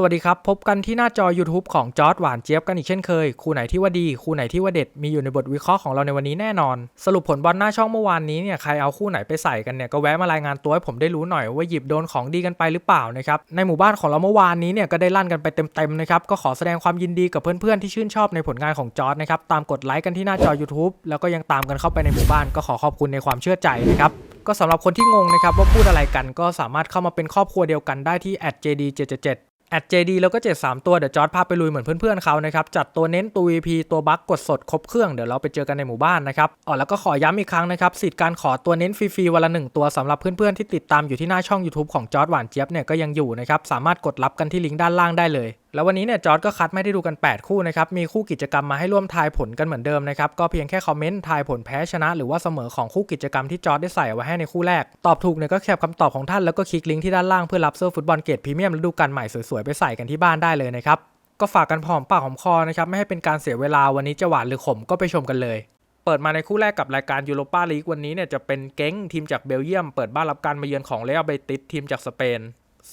สวัสดีครับ พบกันที่หน้าจอ YouTube ของจอร์ดหวานเจี๊ยบกันอีกเช่นเคย คู่ไหนที่ว่าดี คู่ไหนที่ว่าเด็ด มีอยู่ในบทวิเคราะห์ของเราในวันนี้แน่นอน สรุปผลบอลหน้าช่องเมื่อวานนี้เนี่ย ใครเอาคู่ไหนไปใส่กันเนี่ย ก็แวะมารายงานตัวให้ผมได้รู้หน่อยว่าหยิบโดนของดีกันไปหรือเปล่านะครับ ในหมู่บ้านของเราเมื่อวานนี้เนี่ย ก็ได้ลั่นกันไปเต็มๆนะครับ ก็ขอแสดงความยินดีกับเพื่อนๆที่ชื่นชอบในผลงานของจอร์ดนะครับ ตามกดไลค์กันที่หน้าจอ YouTube แล้วก็ยังตามกันเข้าไปในหมู่บ้านก็ขอขอบคุณในความเชื่อใจนะครับก็สำหรับคนที่งงนะครับว่าพูดอะไรกันก็สามารถเข้ามาเป็นครอบครัวเดียวกันได้ที่ @jd777 แอด JD แล้วก็ 7 3 ตัว เดี๋ยวจอร์ดพาไปลุยเหมือนเพื่อนๆเขานะครับ จัดตัวเน้นตัว VP ตัวบัคกดสดครบเครื่อง เดี๋ยวเราไปเจอกันในหมู่บ้านนะครับอ๋อแล้วก็ขอย้ำอีกครั้งนะครับ สิทธิ์การขอตัวเน้นฟรีๆวันละหนึ่งตัวสำหรับเพื่อนๆที่ติดตามอยู่ที่หน้าช่อง YouTube ของจอร์ดหวานเจี๊ยบเนี่ยก็ยังอยู่นะครับสามารถกดรับกันที่ลิงก์ด้านล่างได้เลย แล้ววันนี้เนี่ยจอร์ดก็คัดไม่ได้ดูกัน 8 คู่นะครับ มีคู่กิจกรรมมาให้ร่วมทายผลกันเหมือนเดิมนะครับ ก็เพียงแค่คอมเมนต์ทายผลแพ้ชนะ หรือว่าเสมอของคู่กิจกรรมที่จอร์ดได้ใส่ไว้ให้ในคู่แรก ตอบถูกเนี่ยก็แคปคำตอบของท่านแล้วก็คลิกลิงก์ที่ด้านล่างเพื่อรับเสื้อฟุตบอลเกรดพรีเมียมฤดูกาลใหม่สวยๆไปใส่กันที่บ้านได้เลยนะครับก็ฝากกันหอมปากหอมคอนะครับไม่ให้เป็นการเสียเวลาวันนี้จะหวานหรือขมก็ไปชมกันเลย เปิดมาในคู่แรกกับรายการยูโรปาลีกวันนี้เนี่ยจะเป็นเก้งทีมจากเบลเยียม เปิดบ้านรับการมาเยือนของเรอัลเบติสทีมจากสเปน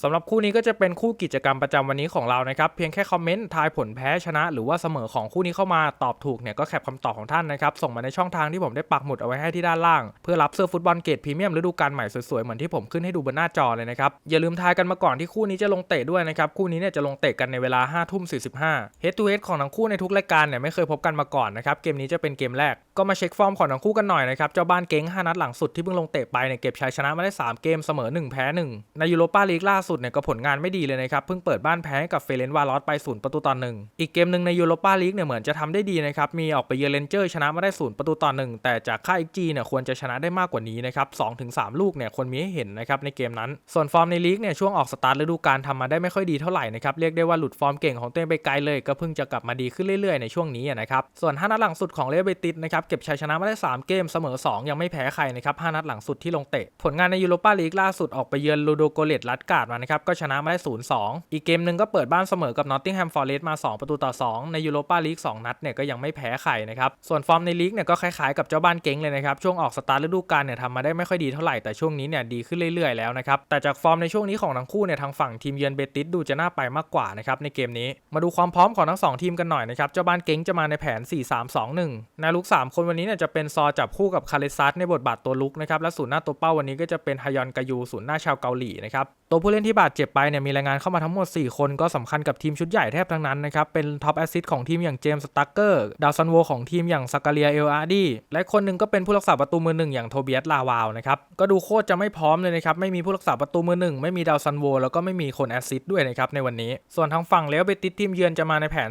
สำหรับคู่นี้ก็จะเป็นคู่กิจกรรมประจำวันนี้ของเรานะครับ เพียงแค่คอมเมนต์ทายผลแพ้ชนะ หรือว่าเสมอของคู่นี้เข้ามาตอบถูกเนี่ยก็แคปคำตอบของท่านนะครับ ส่งมาในช่องทางที่ผมได้ปักหมุดเอาไว้ให้ที่ด้านล่าง เพื่อรับเสื้อฟุตบอลเกรดพรีเมียมฤดูกาลใหม่สวยๆ เหมือนที่ผมขึ้นให้ดูบนหน้าจอเลยนะครับ อย่าลืมทายกันมาก่อนที่คู่นี้จะลงเตะด้วยนะครับ คู่นี้เนี่ยจะลงเตะกันในเวลา5ทุ่ม45 Head to Head ของทั้งคู่ในทุกรายการเนี่ยไม่เคยพบกันมาก่อนนะครับเกมนี้จะเป็นเกมแรก ก็มาเช็คฟอร์มของทั้งคู่กันหน่อยนะครับ เจ้าบ้านเก้ง 5 นัดหลังสุดที่เพิ่งลงเตะไปเนี่ยเก็บชัยชนะมาได้ 3 เกมเสมอ 1 แพ้ 1 ในยูโรปาลีกล่าสุดเนี่ยก็ผลงานไม่ดีเลยนะครับ เพิ่งเปิดบ้านแพ้กับเฟเรนวาลอสไป 0 ประตูต่อ1อีกเกมหนึ่งในยูโรปาลีกเนี่ยเหมือนจะทำได้ดีนะครับ มีออกไปเยือนเลนเจอร์ชนะมาได้ 0 ประตูต่อ1แต่จากค่า XG เนี่ยควรจะชนะได้มากกว่านี้นะครับ2-3 ลูกเนี่ยควรมีให้เห็นนะครับในเกมนั้น ส่วนฟอร์มในลีกเนี่ยช่วงออกสตาร์ทฤดูกาลทำมาได้ไม่ค่อยดีเท่าไหร่นะครับเรียกได้ว่าหลุดฟอร์มเก่งของตัวเองไปไกลเลย ก็เพิ่งจะกลับมาดีขึ้นเรื่อยๆในช่วงนี้นะครับส่วน5นัดหลังสุดของเลเบติสนะครับเก็บชัยชนะมาได้ 3 เกมเสมอ 2 ยังไม่แพ้ใครนะครับ5นัดหลังสุดที่ลงเตะ ผลงานในยูโรปาลีกล่าสุดออกไปเยือนลูโดโกเลตลัดกาดมานะครับก็ชนะมาได้ 0-2 อีกเกมหนึ่งก็เปิดบ้านเสมอกับนอตติงแฮมฟอร์เรสต์มา 2 ประตูต่อ 2 ในยูโรปาลีก2นัดเนี่ยก็ยังไม่แพ้ใครนะครับส่วนฟอร์มในลีกเนี่ยก็คล้ายๆกับเจ้าบ้านเก่งเลยนะครับช่วงออกสตาร์ทฤดูกาลเนี่ยทำมาได้ไม่ค่อยดีเท่าไหร่แต่ช่วงนี้เนี่ยดีขึ้นเรื่อยๆแล้วนะครับแต่จากฟอร์มในช่วงนี้ของทั้งคู่เนี่ยทางฝั่งทีมเยือนเบติสดูจะน่าไปมากกว่านะครับในเกมนี้มาดูความพร้อมของทั้งสองทีมกันหน่อยนะครับเจ้าบ้านเก่งจะมาในแผน 4-3-2-1ในลุก3คนวันนี้เนี่ยจะเป็นซอจับคู่กับคาเลซัสในบทบาทตัวลุกนะครับและศูนย์หน้าตัวเป้าวันนี้ก็จะเป็นฮยอนกายูศูนย์หน้าชาวเกาหลีนะครับตัวผู้เล่นที่บาดเจ็บไปเนี่ยมีรายงานเข้ามาทั้งหมด 4 คนก็สำคัญกับทีมชุดใหญ่แทบทั้งนั้นนะครับเป็นท็อปแอสซิสต์ของทีมอย่างเจมส์สตั๊กเกอร์ดาวซันโวของทีมอย่างซากาเลียเอลอาร์ดีและคนหนึ่งก็เป็นผู้รักษาประตูมือหนึ่งอย่างโทเบียสลาวาวนะครับก็ดูโคตรจะไม่พร้อมเลยนะครับไม่มีผู้รักษาประตูมือหนึ่งไม่มีดาวซันโวแล้วก็ไม่มีคนแอสซิสต์ด้วยนะครับในวันนี้ ส่วนทางฝั่งเลวเบติสทีมเยือนจะมาในแผน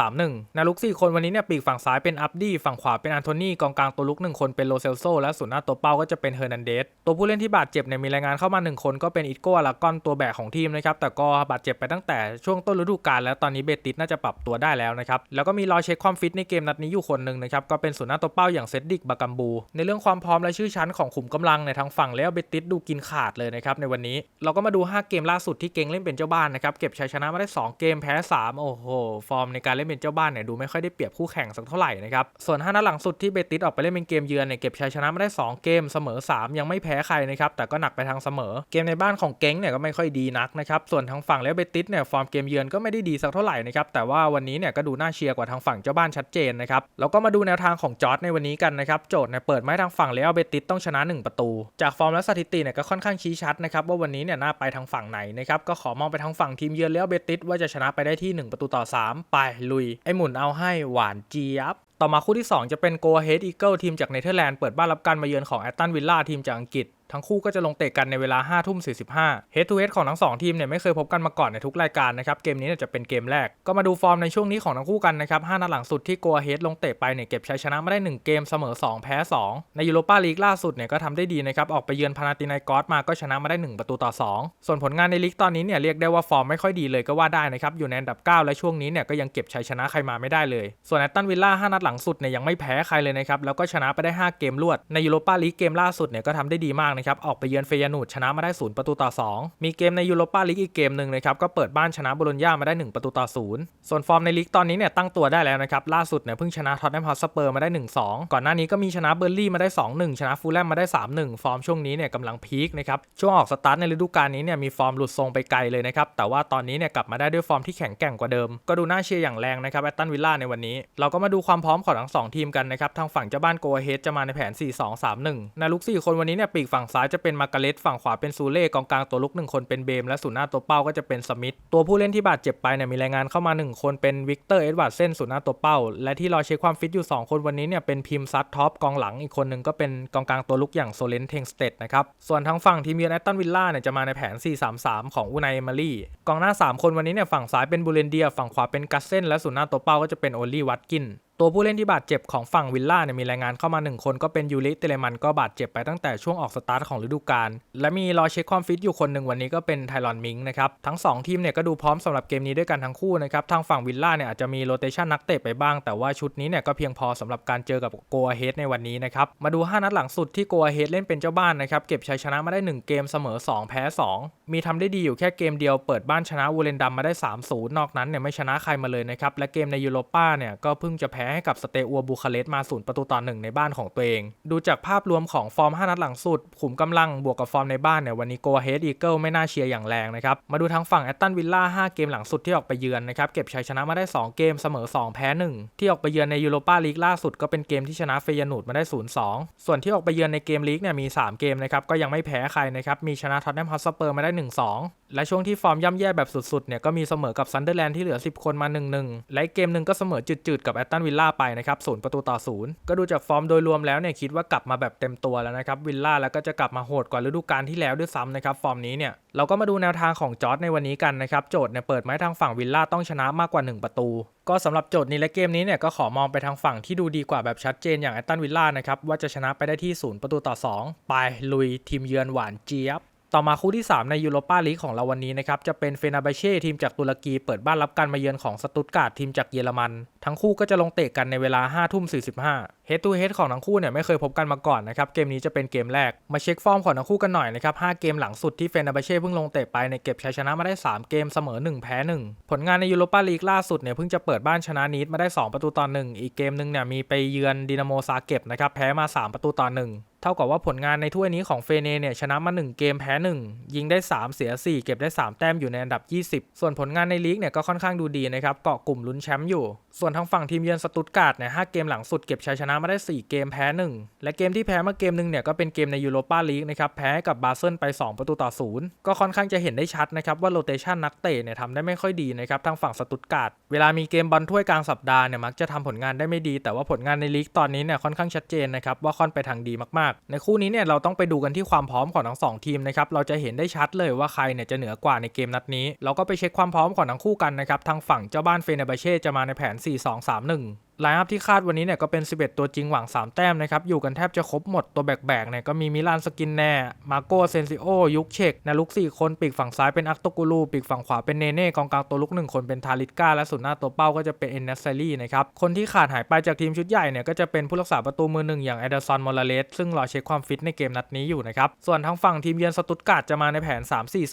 4-2-3-1นาลุก4คนวันนี้เนี่ยปีกฝั่งซ้ายเป็นอับดี้ฝั่งขวาเป็นอันโทนี่กองกลางตัวลุก1คนเป็นโลเซลโซและศูนย์หน้าตัวเป้าก็จะเป็นเฮอร์นันเดสตัวผู้เล่นที่บาดเจ็บเนี่ยมีรายงานเข้ามา 1 คนก็เป็นอิโก้ลากอนตัวแบกของทีมนะครับแต่ก็บาดเจ็บไปตั้งแต่ช่วงต้นฤดูกาลแล้วตอนนี้เบติสน่าจะปรับตัวได้แล้วนะครับแล้วก็มีรอเช็คความฟิตในเกมนัดนี้อยู่คนหนึ่งนะครับก็เป็นศูนย์หน้าตัวเป้าอย่างเซดดิกบากัมบู ในเรื่องความพร้อมและชื่อชั้นของขุมกำลังในทางฝั่งแล้วเบติสดูกินขาดเลยนะครับในวันนี้เราก็มาดู 5 เกมล่าสุดที่เก่งเล่นเป็นเจ้าบ้านนะครับเก็บชัยชนะมาได้ 2 เกมแพ้ 3 โอ้โห ฟอร์มในการเล่นเป็นเจ้าบ้านเนี่ยดูไม่ค่อยได้เปรียบคู่แข่งสักเท่าไหร่นะครับส่วน5นัดหลังสุดที่เบติสออกไปเล่นเป็นเกมเยือนเนี่ยเก็บชัยชนะมาได้ 2 เกมเสมอ 3 ยังไม่แพ้ใครนะครับแต่ก็หนักไปทางเสมอ เกมในบ้านของเก้งเนี่ยก็ไม่ค่อยดีนักนะครับส่วนทางฝั่งแล้วเบติสเนี่ยฟอร์มเกมเยือนก็ไม่ได้ดีสักเท่าไหร่นะครับแต่ว่าวันนี้เนี่ยก็ดูน่าเชียร์กว่าทางฝั่งเจ้าบ้านชัดเจนนะครับแล้วก็มาดูแนวทางของจอร์ดในวันนี้กันนะครับโจทย์เนี่ยเปิดไม้ทางฝั่งแล้วเบติสต้องชนะ 1 ประตู จากฟอร์มและสถิติเนี่ยก็ค่อนข้างชี้ชัดนะครับว่าวันนี้เนี่ยน่าไปทางฝั่งไหนนะครับก็ขอมองไปทางฝั่งทีมเยือนแล้วเบติสว่าจะชนะไปได้ที่ 1 ประตูต่อ 3 ไปลุยไอหมุนเอาให้หวานเจี๊ยบ ต่อมาคู่ที่ 2 จะเป็นโกเฮดอีเกิลทีมจากเนเธอร์แลนด์เปิดบ้านรับการมาเยือนของแอตตันวิลล่าทีมจากอังกฤษ ทั้งคู่ก็จะลงเตะกันในเวลา5ทุ่ม45 Head to Head ของทั้ง2ทีมเนี่ยไม่เคยพบกันมาก่อนในทุกรายการนะครับเกมนี้จะเป็นเกมแรกก็มาดูฟอร์มในช่วงนี้ของทั้งคู่กันนะครับ5นัดหลังสุดที่ Go Ahead ลงเตะไปเนี่ยเก็บชัยชนะมาได้ 1 เกมเสมอ 2 แพ้ 2 ในยูโรปาลีกล่าสุดเนี่ยก็ทำได้ดีนะครับออกไปเยือนพานาตินายกอสมาก็ชนะมาได้ 1 ประตูต่อ 2 ส่วนผลงานในลีกตอนนี้เนี่ยเรียกได้ว่าฟอร์มไม่ค่อยดีเลยก็ว่าได้นะครับอยู่ในอันดับ 9 และช่วงนี้เนี่ยก็ยังเก็บชัยชนะใครมาไม่ได้เลย ส่วนแอตตันวิลล่า5นัดหลังสุดเนี่ยยังไม่แพ้ใครเลยนะครับแล้วก็ชนะไปได้ 5 เกมรวดในยูโรปาลีกเกมล่าสุดเนี่ยก็ทำได้ดีมากนะครับออกไปเยือนเฟยนูดชนะมาได้ศูนย์ประตูต่อ 2 มีเกมในยูโรปาลีกอีกเกมหนึ่งนะครับก็เปิดบ้านชนะบโลญญามาได้ 1 ประตูต่อศูนย์ส่วนฟอร์มในลีกตอนนี้เนี่ยตั้งตัวได้แล้วนะครับล่าสุดเนี่ยเพิ่งชนะท็อตแนมฮอตสเปอร์มาได้ 1-2 ก่อนหน้านี้ก็มีชนะเบอร์ลี่มาได้ 2-1 ชนะฟูลแลมมาได้ 3-1 ฟอร์มช่วงนี้เนี่ยกำลังพีคนะครับช่วงออกสตาร์ทในฤดูกาลนี้เนี่ยมีฟอร์มหลุดทรงไปไกลเลยนะครับแต่ว่าตอนนี้เนี่ยกลับมาได้ด้วยฟอร์มที่แข็งแกร่งกว่าเดิม ก็ดูน่าเชียร์อย่างแรงนะครับแอตตันวิลล่าในวันนี้ เราก็มาดูความพร้อมของทั้งสองทีมกันนะครับทางฝั่งเจ้าบ้านโกเฮดจะมาในแผน 4-2-3-1ในลุก4คนวันนี้เนี่ยปีกฝั่งซ้ายจะเป็นมาร์กาเล็ตฝั่งขวาเป็นซูเล่กองกลางตัวลุก1คนเป็นเบมและศูนย์หน้าตัวเป้าก็จะเป็นสมิธตัวผู้เล่นที่บาดเจ็บไปเนี่ยมีรายงานเข้ามา1คนเป็นวิกเตอร์เอ็ดวาร์ดเซนศูนย์หน้าตัวเป้า และที่รอเช็คความฟิตอยู่ 2 คนวันนี้เนี่ยเป็นพิมซัตท็อปกองหลังอีกคนหนึ่งก็เป็นกองกลางตัวลุกอย่างโซเลนเทงสเตดนะครับส่วนทางฝั่งทีมเยือนแอตตันวิลล่าเนี่ยจะมาในแผน 4-3-3 ของอูไนเอมารีกองหน้า 3 คนวันนี้เนี่ยฝั่งซ้ายเป็นบูเรนเดีย ฝั่งขวาเป็นกัสเซนและศูนย์หน้าตัวเป้าก็จะเป็นโอลลี่วัตกิน ตัวผู้เล่นที่บาดเจ็บของฝั่งวิลล่าเนี่ยมีรายงานเข้ามา 1 คนก็เป็นยูริเตเลมันก็บาดเจ็บไปตั้งแต่ช่วงออกสตาร์ทของฤดูกาลและมีรอเช็คความฟิตอยู่คนหนึ่งวันนี้ก็เป็นไทรอนมิงนะครับทั้ง 2 ทีมเนี่ยก็ดูพร้อมสำหรับเกมนี้ด้วยกันทั้งคู่นะครับทางฝั่งวิลล่าเนี่ยอาจจะมีโรเตชันนักเตะไปบ้าง แต่ว่าชุดนี้เนี่ยก็เพียงพอสำหรับการเจอกับโกอาเฮดในวันนี้นะครับมาดู 5 นัดหลังสุดที่โกอาเฮดเล่นเป็นเจ้าบ้านนะครับเก็บชัยชนะมาได้ 1 เกมเสมอ 2 แพ้ 2 มีทำได้ดีอยู่แค่เกมเดียวเปิดบ้านชนะวูเลนดัมมาได้3-0นอกนั้นเนี่ยไม่ชนะใครมาเลยนะครับและเกมในยูโรป้าเนี่ยก็เพิ่งจะแพ้ให้กับสเตอัวบูคาเรสต์มาศูนย์ประตูต่อหนึ่งในบ้านของตัวเอง ดูจากภาพรวมของฟอร์ม 5 นัดหลังสุด ขุมกำลังบวกกับฟอร์มในบ้านเนี่ยวันนี้โกเฮดอีเกิลไม่น่าเชียร์อย่างแรงนะครับ มาดูทางฝั่งแอตตันวิลล่า5เกมหลังสุดที่ออกไปเยือนนะครับ เก็บชัยชนะมาได้ 2 เกมเสมอ 2 แพ้ 1 ที่ออกไปเยือนในยูโรปาลีกล่าสุดก็เป็นเกมที่ชนะเฟยนูดมาได้ 0-2 ส่วนที่ออกไปเยือนในเกมลีกเนี่ยมี 3 เกมนะครับก็ยังไม่แพ้ใครนะครับมีชนะท็อตแนมฮอตสเปอร์มาได้ 1-2 และช่วงที่ฟอร์มย่ำแย่แบบสุดๆเนี่ยก็มีเสมอกับซันเดอร์แลนด์ที่เหลือ 10 คนมา 1-1 และเกมหนึ่งก็เสมอจืดๆกับแอตตันวิลล่าไปนะครับศูนย์ประตูต่อศูนย์ก็ดูจากฟอร์มโดยรวมแล้วเนี่ยคิดว่ากลับมาแบบเต็มตัวแล้วนะครับวิลล่าแล้วก็จะกลับมาโหดกว่าฤดูกาลที่แล้วด้วยซ้ำนะครับฟอร์มนี้เนี่ยเราก็มาดูแนวทางของจอร์ดในวันนี้กันนะครับโจทย์เนี่ยเปิดไม้ทางฝั่งวิลล่าต้องชนะมากกว่า 1 ประตูก็สำหรับโจทย์นี้และเกมนี้เนี่ยก็ขอมองไปทางฝั่งที่ดูดีกว่าแบบชัดเจนอย่างแอตตันวิลล่านะครับว่าจะชนะไปได้ที่ศูนย์ประตูต่อ 2 ไปลุยทีมเยือนหวานเจี๊ยบ ต่อมาคู่ที่ 3 ในยูโรปาลีกของเราวันนี้นะครับ จะเป็นเฟนาเบเช่ทีมจากตุรกีเปิดบ้านรับการมาเยือนของสตุตการ์ดทีมจากเยอรมัน ทั้งคู่ก็จะลงเตะกันในเวลา5ทุ่ม45 Head to Head ของทั้งคู่เนี่ยไม่เคยพบกันมาก่อนนะครับเกมนี้จะเป็นเกมแรกมาเช็คฟอร์มของทั้งคู่กันหน่อยนะครับ5เกมหลังสุดที่เฟนาเบเช่เพิ่งลงเตะไปในเก็บชัยชนะมาได้ 3 เกมเสมอ 1 แพ้ 1 ผลงานในยูโรปาลีกล่าสุดเนี่ยเพิ่งจะเปิดบ้านชนะนีดมาได้ 2 ประตูต่อ1อีกเกมหนึ่งเนี่ยมีไปเยือนดินาโมซาเก็บนะครับแพ้มา 3 ประตูต่อ1เท่ากับว่าผลงานในถ้วยนี้ของเฟเนเนี่ยชนะมา 1 เกมแพ้ 1 ยิงได้ 3 เสีย 4 เก็บได้ 3 แต้มอยู่ในอันดับ 20 ส่วนผลงานในลีกเนี่ยก็ค่อนข้างดูดีนะครับเกาะกลุ่มลุ้นแชมป์อยู่ ส่วนทางฝั่งทีมเยือนสตุตการ์ดเนี่ยห้าเกมหลังสุดเก็บชัยชนะมาได้ 4 เกมแพ้ 1 และเกมที่แพ้มาเกมหนึ่งเนี่ยก็เป็นเกมในยูโรปาลีกนะครับแพ้กับบาเซิลไป 2 ประตูต่อ0ก็ค่อนข้างจะเห็นได้ชัดนะครับว่าโรเตชันนักเตะเนี่ยทำได้ไม่ค่อยดีนะครับทางฝั่งสตุตการ์ดเวลามีเกมบอลถ้วยกลางสัปดาห์เนี่ยมักจะทำผลงานได้ไม่ดี แต่ว่าผลงานในลีกตอนนี้เนี่ยค่อนข้างชัดเจนนะครับว่าค่อนไปทางดีมากๆ ในคู่นี้เนี่ยเราต้องไปดูกันที่ความพร้อมของทั้งสองทีมนะครับเราจะเห็นได้ชัดเลยว่าใครเนี่ยจะเหนือกว่าในเกมนัดนี้ เราก็ไปเช็คความพร้อมของทั้งคู่กันนะครับทางฝั่งเจ้าบ้านเฟเนบาเช่จะมาในแผนสี่สองสามหนึ่ง ไลน์อัพที่คาดวันนี้เนี่ยก็เป็น 11 ตัวจริงหวัง 3 แต้มนะครับ อยู่กันแทบจะครบหมดตัวแบกๆเนี่ยก็มีมิลานสกินแน่ มาโกเซนซิโอ ยุคเชกนาลุก 4 คนปีกฝั่งซ้ายเป็นอักโตกูลูปีกฝั่งขวาเป็นเนเน่กองกลางตัวลุก 1 คนเป็นทาริสกาและสุดหน้าตัวเป้าก็จะเป็นเอนเนสเซรี่นะครับ คนที่ขาดหายไปจากทีมชุดใหญ่เนี่ยก็จะเป็นผู้รักษาประตูมือหนึ่งอย่างเอเดอร์ซอนมอลเลสซึ่งรอเช็คความฟิตในเกมนัดนี้อยู่นะครับส่วนทางฝั่งทีมเยือนสตุตการ์ดจะมาในแผน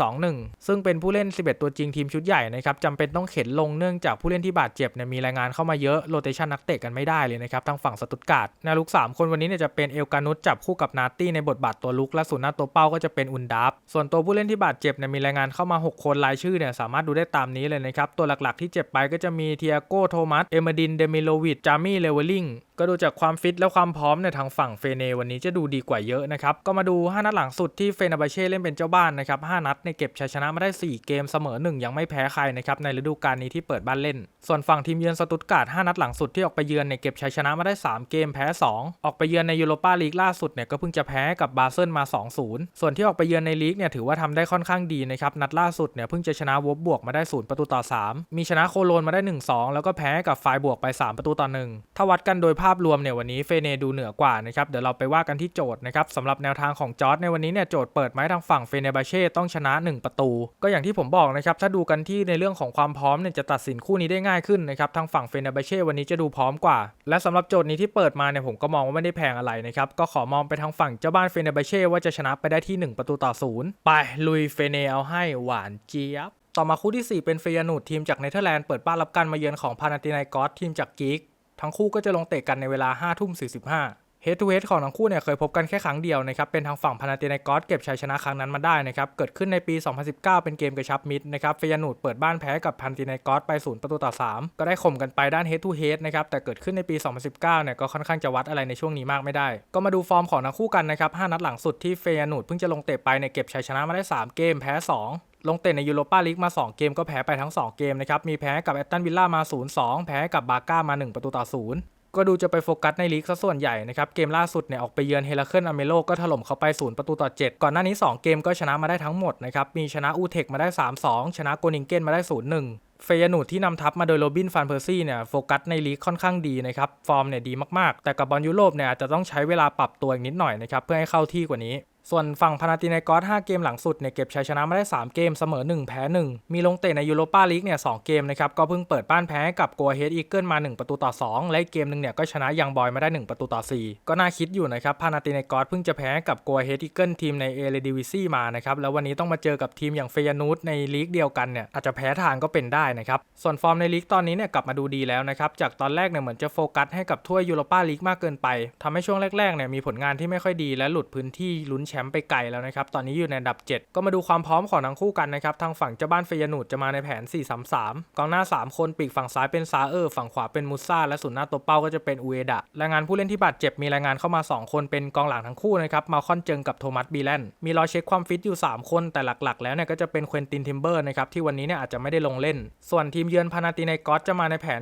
3-4-2-1 ซึ่งเป็นผู้เล่น 11 ตัวจริงทีมชุดใหญ่นะครับจำเป็นต้องเข็นลงเนื่องจากผู้เล่นที่บาดเจ็บเนี่ยมีรายงานเข้ามาเยอะโรเตชันนักเตะกันไม่ได้เลยนะครับทางฝั่งสตุตการ์ดแนวลุก 3 คนวันนี้เนี่ยจะเป็นเอลกานุสจับคู่กับนาตี้ในบทบาทตัวลุกและส่วนหน้าตัวเป้าก็จะเป็นอุนดับส่วนตัวผู้เล่นที่บาดเจ็บเนี่ยมีรายงานเข้ามา 6 คนรายชื่อเนี่ยสามารถดูได้ตามนี้เลยนะครับตัวหลักๆที่เจ็บไปก็จะมีเทียโกโทมัสเอมดินเดมิโลวิชจามี่เลเวลลิงก็ดูจากความฟิตและความพร้อมในทางฝั่งเฟเนวันนี้จะดูดีกว่าเยอะนะครับ ก็มาดู 5 นัดหลังสุดที่เฟนาบาเช่เล่นเป็นเจ้าบ้านนะครับ 5 นัดในเก็บชัยชนะมาได้ 4 เกมเสมอ 1 ยังไม่แพ้ใครนะครับในฤดูกาลนี้ที่เปิดบ้านเล่น ส่วนฝั่งทีมเยือนสตุตการ์ด 5 นัดหลังสุดที่ออกไปเยือนเนี่ยเก็บชัยชนะมาได้ 3 เกมแพ้ 2 ออกไปเยือนในยูโรปาลีกล่าสุดเนี่ยก็เพิ่งจะแพ้กับบาเซิลมา 2-0 ส่วนที่ออกไปเยือนในลีกเนี่ยถือว่าทำได้ค่อนข้างดีนะครับนัดล่าสุดเนี่ยเพิ่งจะชนะวบบวกมาได้ 0 ประตูต่อ 3 มีชนะโคโลนมาได้ 1-2 แล้วก็แพ้กับไฟบวกไป 3 ประตูต่อ 1 ถ้าวัดกันโดยภาพรวมเนี่ยวันนี้เฟเนดูเหนือกว่านะครับเดี๋ยวเราไปว่ากันที่โจทย์นะครับสำหรับแนวทางของจอร์ดในวันนี้เนี่ยโจทย์เปิดไม้ทางฝั่งเฟเนบาเช่ต้องชนะ 1 ประตู ก็อย่างที่ผมบอกนะครับถ้าดูกันที่ในเรื่องของความพร้อมเนี่ยจะตัดสินคู่นี้ได้ง่ายขึ้นนะครับทางฝั่งเฟเนบาเช่วันนี้จะดูพร้อมกว่า และสำหรับโจทย์นี้ที่เปิดมาเนี่ยผมก็มองว่าไม่ได้แพงอะไรนะครับ ก็ขอมองไปทางฝั่งเจ้าบ้านเฟเนเบเช่ว่าจะชนะไปได้ที่ 1 ประตูต่อศูนย์ไปลุยเฟเนเอาให้หวานเจี๊ยบ ต่อมาคู่ที่ 4 เป็นเฟยนูดทีมจากเนเธอร์แลนด์เปิดบ้านรับการมาเยือนของพานาตินายกอสทีมจากกิกทั้งคู่ก็จะลงเตะกันในเวลา5ทุ่ม45 เฮดทูเฮดของทั้งคู่เนี่ยเคยพบกันแค่ครั้งเดียวนะครับ เป็นทางฝั่งพานาตินกอสเก็บชัยชนะครั้งนั้นมาได้นะครับ เกิดขึ้นในปี 2019 เป็นเกมกระชับมิตรนะครับเฟยนูดเปิดบ้านแพ้กับพานาตินกอสไป0ประตูต่อ 3 ก็ได้ข่มกันไปด้านเฮดทูเฮดนะครับ แต่เกิดขึ้นในปี 2019 เนี่ยก็ค่อนข้างจะวัดอะไรในช่วงนี้มากไม่ได้ ก็มาดูฟอร์มของทั้งคู่กันนะครับ5นัดหลังสุดที่เฟยนูดเพิ่งจะลงเตะไปเนี่ยเก็บชัยชนะมาได้ 3 เกมแพ้ 2ลงเตะในยูโรปาลีกมา 2 เกมก็แพ้ไปทั้ง 2 เกมนะครับ มีแพ้กับแอตตันวิลล่ามา 0-2 แพ้กับบาก้ามา 1 ประตูต่อ 0 ก็ดูจะไปโฟกัสในลีกซะส่วนใหญ่นะครับ เกมล่าสุดเนี่ยออกไปเยือนเฮลเคิลอเมโลก็ถล่มเขาไป 0 ประตูต่อ 7 ก่อนหน้านี้ 2 เกมก็ชนะมาได้ทั้งหมดนะครับ มีชนะอูเทคมาได้ 3-2 ชนะโกนิงเกนมาได้ 0-1 เฟยนูดที่นำทัพมาโดยโรบินฟานเพอร์ซี่เนี่ยโฟกัสในลีกค่อนข้างดีนะครับ ฟอร์มเนี่ยดีมากๆ แต่กับบอลยุโรปเนี่ยอาจจะต้องใช้เวลาปรับตัวอีกนิดหน่อยนะครับเพื่อให้เข้าที่กว่านี้ ส่วนฝั่งพานาตินากอส5เกมหลังสุดเนี่ยเก็บชัยชนะมาได้ 3 เกมเสมอ 1 แพ้ 1 มีลงเตะในยูโรปาลีกเนี่ย2เกมนะครับ ก็เพิ่งเปิดบ้านแพ้กับกัวเฮดอีเกิลมา 1 ประตูต่อ 2 และเกมหนึ่งเนี่ยก็ชนะยังบอยมาได้ 1 ประตูต่อ 4 ก็น่าคิดอยู่นะครับพานาตินากอสเพิ่งจะแพ้กับกัวเฮดอีเกิลทีมในเอเลดิวิซีมานะครับแล้ววันนี้ต้องมาเจอกับทีมอย่างเฟยนูดในลีกเดียวกันเนี่ยอาจจะแพ้ทางก็เป็นได้นะครับส่วนฟอร์มในลีกตอนนี้เนี่ยกลับมาดูดีแล้วนะครับจากตอนแรกเนี่ยเหมือนจะโฟกัสให้กับถ้วยยูโรปาลีกมากเกินไปทำให้ช่วงแรกๆเนี่ยมีผลงานที่ไม่ค่อยดีและหลุดพื้นที่ลุ้นแชมป์ไปไกลแล้วนะครับ ตอนนี้อยู่ในอันดับ 7 ก็มาดูความพร้อมของทั้งคู่กันนะครับ ทางฝั่งเจ้าบ้านเฟยนูดจะมาในแผน 4-3-3 กองหน้า 3 คนปีกฝั่งซ้ายเป็นซาเออร์ ฝั่งขวาเป็นมูซ่าและศูนย์หน้าตัวเป้าก็จะเป็นอูเอดะรายงานผู้เล่นที่บาดเจ็บมีรายงานเข้ามา 2 คนเป็นกองหลังทั้งคู่นะครับ มาคอนเจิงกับโทมัสบีแลนมีรอเช็คความฟิตอยู่ 3 คนแต่หลักๆ แล้วเนี่ยก็จะเป็นเควินตินทิมเบอร์นะครับที่วันนี้เนี่ยอาจจะไม่ได้ลงเล่น ส่วนทีมเยือนพานาตินกอสจะมาในแผน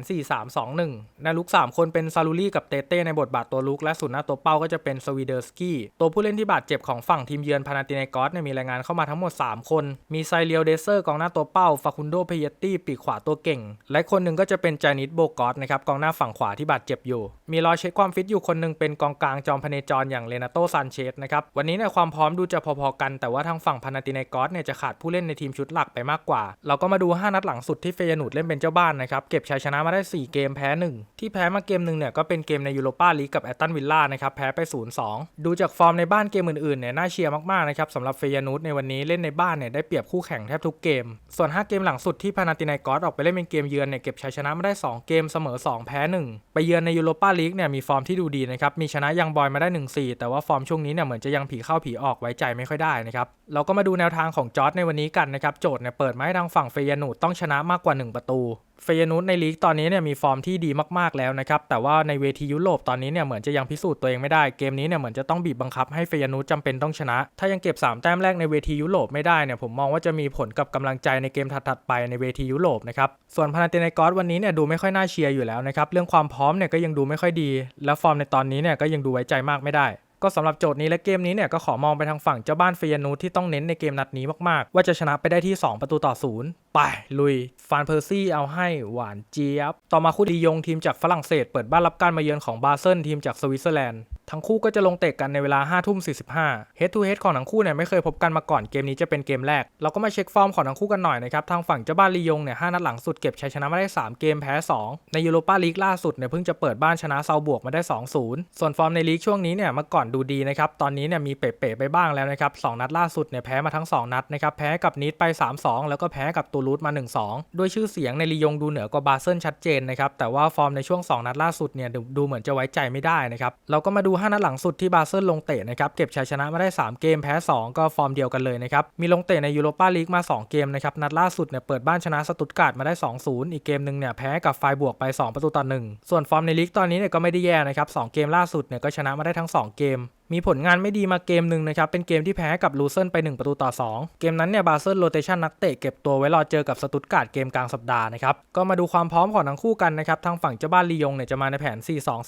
4-3-2-1ในลุก 3 คนเป็นซาลูรี่กับเตเต้ในบทบาทตัวลุกและศูนย์หน้าตัวเป้าก็จะเป็นสวีเดอร์สกี้ตัวผู้เล่นที่บาดเจ็บของฝั่งทีมเยือนพานาตินกอสเนี่ยมีรายงานเข้ามาทั้งหมด 3 คน มีไซเรียลเดเซอร์กองหน้าตัวเป้าฟาคุนโดเพเยตตี้ปีกขวาตัวเก่ง และคนหนึ่งก็จะเป็นจานิดโบกอสนะครับกองหน้าฝั่งขวาที่บาดเจ็บอยู่ มีรอเช็คความฟิตอยู่คนหนึ่งเป็นกองกลางจอมพเนจรอย่างเลนาโตซานเชสนะครับวันนี้เนี่ยความพร้อมดูจะพอๆกัน แต่ว่าทางฝั่งพานาตินกอสเนี่ยจะขาดผู้เล่นในทีมชุดหลักไปมากกว่า เราก็มาดู 5 นัดหลังสุดที่เฟยนูดเล่นเป็นเจ้าบ้านนะครับเก็บชัยชนะมาได้ 4 เกมแพ้ 1 ที่แพ้มาเกมหนึ่งเนี่ยก็เป็นเกมในยูโรปาลีกกับแอตตันวิลล่านะครับแพ้ไป 0-2 ดูจากฟอร์มในบ้านเกมอื่นๆเนี่ยน่าเชียร์มากๆนะครับสำหรับเฟยนูดในวันนี้เล่นในบ้านเนี่ยได้เปรียบคู่แข่งแทบทุกเกม ส่วน 5 เกมหลังสุดที่พานาตินากอสออกไปเล่นเป็นเกมเยือนเนี่ยเก็บชัยชนะมาได้ 2 เกมเสมอ 2 แพ้ 1 ไปเยือนในยูโรปาลีกเนี่ยมีฟอร์มที่ดูดีนะครับมีชนะยังบอยมาได้ 1-4 แต่ว่าฟอร์มช่วงนี้เนี่ยเหมือนจะยังผีเข้าผีออกไว้ใจไม่ค่อยได้นะครับเราก็มาดูแนวทางของจอร์ดในวันนี้กันนะครับโจทย์เนี่ยเปิดมาให้ทางฝั่งเฟยนูดต้องชนะมากกว่า 1 ประตูเฟยนูดในลีกตอนนี้เนี่ยมีฟอร์มที่ดีมากๆแล้วนะครับแต่ว่าในเวทียุโรปตอนนี้เนี่ยเหมือนจะยังพิสูจน์ตัวเองไม่ได้เกมนี้เนี่ยเหมือนจะต้องบีบบังคับให้เฟยนูดจำเป็นต้องชนะ ถ้ายังเก็บ 3 แต้มแรกในเวทียุโรปไม่ได้เนี่ยผมมองว่าจะมีผลกับกำลังใจในเกมถัดๆไปในเวทียุโรปนะครับส่วนพานาตินกอสวันนี้เนี่ยดูไม่ค่อยน่าเชียร์อยู่แล้วนะครับเรื่องความพร้อมเนี่ยก็ยังดูไม่ค่อยดี และฟอร์มในตอนนี้เนี่ยก็ยังดูไว้ใจมากไม่ได้ก็สำหรับโจทย์นี้และเกมนี้เนี่ยก็ขอมองไปทางฝั่งเจ้าบ้านเฟยนูที่ต้องเน้นในเกมนัดนี้มากๆ ว่าจะชนะไปได้ที่ 2 ประตูต่อศูนย์ไป ลุย ฟานเพอร์ซี่เอาให้หวานเจี๊ยบ ต่อมาคู่ดียงทีมจากฝรั่งเศสเปิดบ้านรับการมาเยือนของบาเซิลทีมจากสวิตเซอร์แลนด์ ทั้งคู่ก็จะลงเตะกันในเวลา5ทุ่ม45 Head to Head ของทั้งคู่เนี่ยไม่เคยพบกันมาก่อนเกมนี้จะเป็นเกมแรก เราก็มาเช็คฟอร์มของทั้งคู่กันหน่อยนะครับ ทางฝั่งเจ้าบ้านลียงเนี่ย5นัดหลังสุดเก็บชัยชนะมาได้ 3 เกมแพ้ 2 ในยูโรปาลีกล่าสุดเนี่ยเพิ่งจะเปิดบ้านชนะเซาบวกมาได้ 2-0 ส่วนฟอร์มในลีกช่วงนี้เนี่ยเมื่อก่อนดูดีนะครับตอนนี้เนี่ยมีเป๋ๆไปบ้างแล้วนะครับสองนัดล่าสุดเนี่ยแพ้มาทั้ง 2 นัดนะครับแพ้กับนิดไป 3-2 แล้วก็แพ้กับตูรูสมา 1-2 ด้วยชื่อเสียงในลียงดูเหนือกว่าบาเซิลชัดเจนนะครับแต่ว่าฟอร์มในช่วง 2 นัดล่าสุดเนี่ยดูเหมือนจะไว้ใจไม่ได้นะครับเราก็มาดู5 นัดหลังสุดที่บาเซิลลงเตะนะครับเก็บชัยชนะมาได้ 3 เกมแพ้ 2 ก็ฟอร์มเดียวกันเลยนะครับมีลงเตะในยูโรปาลีกมา 2 เกมนะครับนัดล่าสุดเนี่ยเปิดบ้านชนะสตุตการ์ดมาได้ 2-0 อีกเกมหนึ่งเนี่ยแพ้กับไฟบวกไป 2 ประตูต่อ1ส่วนฟอร์มในลีกตอนนี้เนี่ยก็ไม่ได้แย่นะครับ2เกมล่าสุดเนี่ยก็ชนะมาได้ทั้ง 2 เกม มีผลงานไม่ดีมาเกมหนึ่งนะครับ เป็นเกมที่แพ้กับลูเซิลไป 1 ประตูต่อ 2 เกมนั้นเนี่ยบาเซิลโรเตชันนักเตะเก็บตัวไว้รอเจอกับสตุตการ์ดเกมกลางสัปดาห์นะครับ ก็มาดูความพร้อมของทั้งคู่กันนะครับ ทางฝั่งเจ้าบ้านลียงเนี่ยจะมาในแผน